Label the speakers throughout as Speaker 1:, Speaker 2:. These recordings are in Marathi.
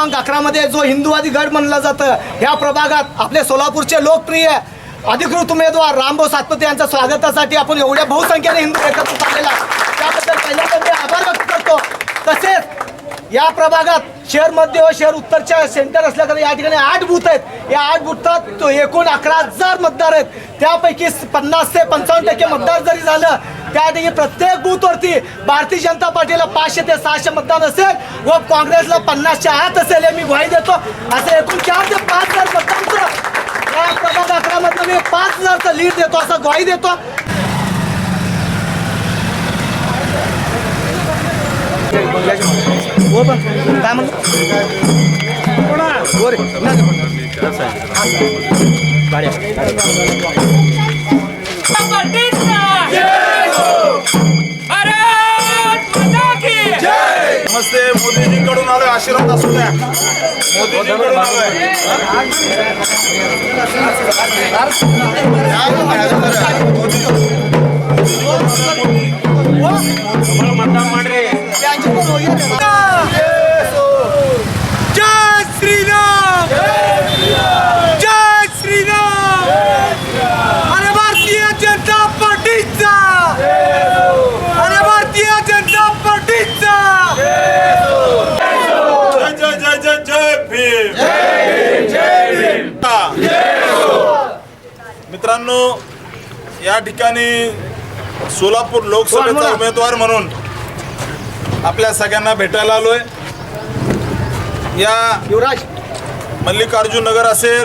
Speaker 1: क्रमांक अकरामध्ये जो हिंदुवादी गड म्हणलं जातं या प्रभागात आपले सोलापूरचे लोकप्रिय अधिकृत उमेदवार रामभाऊ सातपुते यांच्या स्वागतासाठी आपण एवढ्या बहुसंख्येने हिंदू एकत्र आलेला त्याबद्दल पहिल्यांदा आभार व्यक्त करतो. तसेच या प्रभागात शहर मध्य व शहर उत्तरच्या सेंटर असल्याकडे या ठिकाणी आठ बूथ आहेत. या आठ बूथात तो एकूण अकरा हजार मतदार आहेत. त्यापैकी पन्नास ते पंचावन्न टक्के मतदार जरी झालं त्यासाठी प्रत्येक बूथवरती भारतीय जनता पार्टीला पाचशे ते सहाशे मतदान असेल व काँग्रेसला पन्नासच्या आत असेल हे मी ग्वाही देतो. असं एकूण चार ते पाच हजार मतदान या प्रभाग अकरामधनं मी पाच हजारचं लीड देतो असं ग्वाही देतो. हो पण काय म्हणतो हो
Speaker 2: नमस्ते मोदीजींकडून आलोय आशीर्वाद असू द्या. मोदीजींकडून आलोय. मित्रांनो या ठिकाणी सोलापूर लोकसभेचा उमेदवार म्हणून आपल्या सगळ्यांना भेटायला आलोय. या
Speaker 1: युवराज.
Speaker 2: मल्लिकार्जुन नगर असेल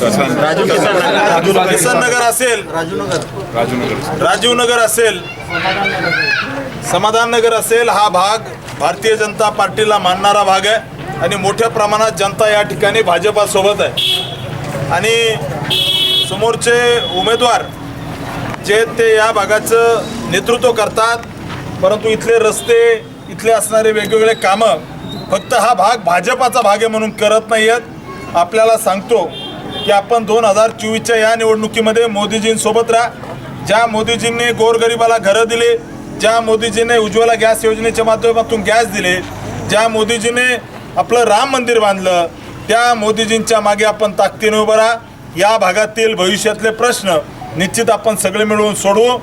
Speaker 2: किसन नगर. असेल राजीव नगर असेल समाधान नगर असेल हा भाग भारतीय जनता पार्टीला मानणारा भाग आहे. आणि मोठ्या प्रमाणात जनता या ठिकाणी भाजपासोबत आहे. आणि समोरचे उमेदवार जे ते या भागाचं नेतृत्व करतात परंतु इथले रस्ते इथले असणारे वेगवेगळे कामं फक्त हा भाग भाजपाचा भाग आहे म्हणून करत नाही आहेत आपल्याला सांगतो की आपण दोन हजार चोवीसच्या या निवडणुकीमध्ये मोदीजींसोबत राहा. ज्या मोदीजींनी गोरगरिबाला घरं दिले ज्या मोदीजीने उज्ज्वला गॅस योजनेच्या माध्यमातून गॅस दिले ज्या मोदीजीने आपलं राम मंदिर बांधलं त्या मोदीजींच्या मागे आपण ताकदीने उभं राहा. या भागातील भविष्यातले प्रश्न निश्चित आपण सगळे मिळून सोडवू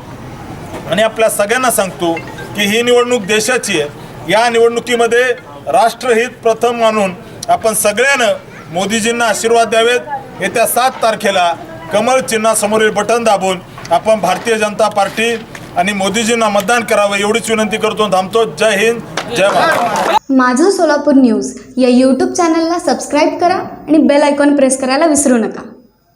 Speaker 2: आणि आपल्या सगळ्यांना सांगतो की ही निवडणूक देशाची आहे. या निवडणुकीमध्ये राष्ट्रहित प्रथम मानून आपण सगळ्यानं मोदीजींना आशीर्वाद द्यावेत. येत्या सात तारखेला कमल चिन्हासमोरील बटन दाबून आपण भारतीय जनता पार्टी आणि मोदीजींना मतदान करावं एवढीच विनंती करतो. थांबतो. जय हिंद जय भारत.
Speaker 3: माझं सोलापूर न्यूज या यूट्यूब चॅनलला सबस्क्राईब करा आणि बेल आयकॉन प्रेस करायला विसरू नका.